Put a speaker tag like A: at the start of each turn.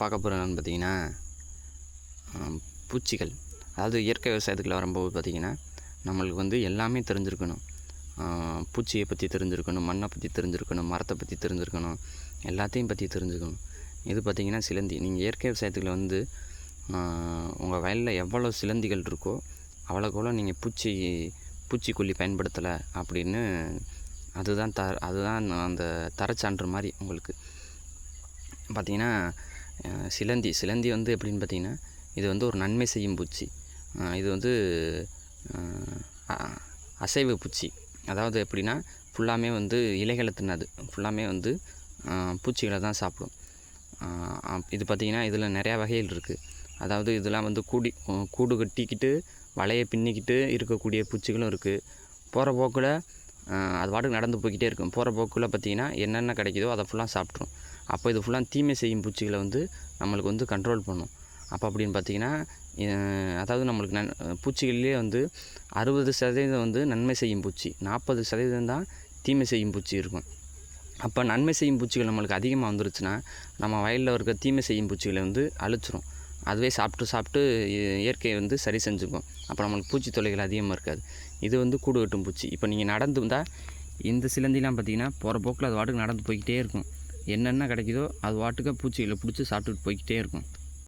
A: பார்க்க போகிறேன்னு பார்த்தீங்கன்னா பூச்சிகள். அதாவது இயற்கை விவசாயத்துக்குள்ள வரும்போது பார்த்திங்கன்னா நம்மளுக்கு வந்து எல்லாமே தெரிஞ்சிருக்கணும். பூச்சியை பற்றி தெரிஞ்சிருக்கணும் மண்ணை பற்றி தெரிஞ்சிருக்கணும் மரத்தை பற்றி தெரிஞ்சிருக்கணும் எல்லாத்தையும் பற்றி தெரிஞ்சுக்கணும். இது பார்த்திங்கன்னா சிலந்தி. நீங்கள் இயற்கை விவசாயத்துக்குள்ள வந்து உங்கள் வயலில் எவ்வளோ சிலந்திகள் இருக்கோ அவ்வளோக்கவ்வளோ நீங்கள் பூச்சி பூச்சிக்கொல்லி பயன்படுத்தலை அப்படின்னு அதுதான் த அதுதான் அந்த தரச்சான்று மாதிரி உங்களுக்கு. பார்த்திங்கன்னா சிலந்தி. சிலந்தி வந்து எப்படின்னு பார்த்தீங்கன்னா இது வந்து ஒரு நன்மை செய்யும் பூச்சி. இது வந்து அசைவு பூச்சி. அதாவது எப்படின்னா ஃபுல்லாமே வந்து இலைகளை தின்னாது. ஃபுல்லாமே வந்து பூச்சிகளை தான் சாப்பிடும். இது பார்த்திங்கன்னா இதில் நிறையா வகைகள் இருக்குது அதாவது இதெல்லாம் வந்து கூடி கூடு கட்டிக்கிட்டு வலையை பின்னிக்கிட்டு இருக்கக்கூடிய பூச்சிகளும் இருக்குது போகிற போக்கில் அது பாட்டுக்கு நடந்து போய்கிட்டே இருக்கும். போகிற போக்கில் பார்த்தீங்கன்னா என்னென்ன கிடைக்குதோ அதை ஃபுல்லாக சாப்பிட்ரும் அப்போ இது ஃபுல்லாக தீமை செய்யும் பூச்சிகளை வந்து நம்மளுக்கு வந்து கண்ட்ரோல் பண்ணும். அப்போ அப்படின்னு பார்த்தீங்கன்னா அதாவது நம்மளுக்கு நன் பூச்சிகள்லேயே வந்து அறுபது சதவீதம் வந்து நன்மை செய்யும் பூச்சி நாற்பது சதவீதம் தான் தீமை செய்யும் பூச்சி இருக்கும். அப்போ நன்மை செய்யும் பூச்சிகள் நம்மளுக்கு அதிகமாக வந்துருச்சுன்னா நம்ம வயலில் இருக்க தீமை செய்யும் பூச்சிகளை வந்து அழிச்சிரும். அதுவே சாப்பிட்டு சாப்பிட்டு இயற்கையை வந்து சரி செஞ்சுக்கும். அப்போ நம்மளுக்கு பூச்சி தொல்லைகள் அதிகமாக இருக்காது. இது வந்து கூடு வெட்டும் பூச்சி. இப்போ நீங்கள் நடந்து வந்தால் இந்த சிலந்திலாம் பார்த்திங்கன்னா போகிற போக்கில் அது வாட்டுக்கு நடந்து போய்கிட்டே இருக்கும். என்னென்ன கிடைக்குதோ அது வாட்டுக்கு பூச்சிகளை பிடிச்சி சாப்பிட்டுட்டு போய்கிட்டே இருக்கும்.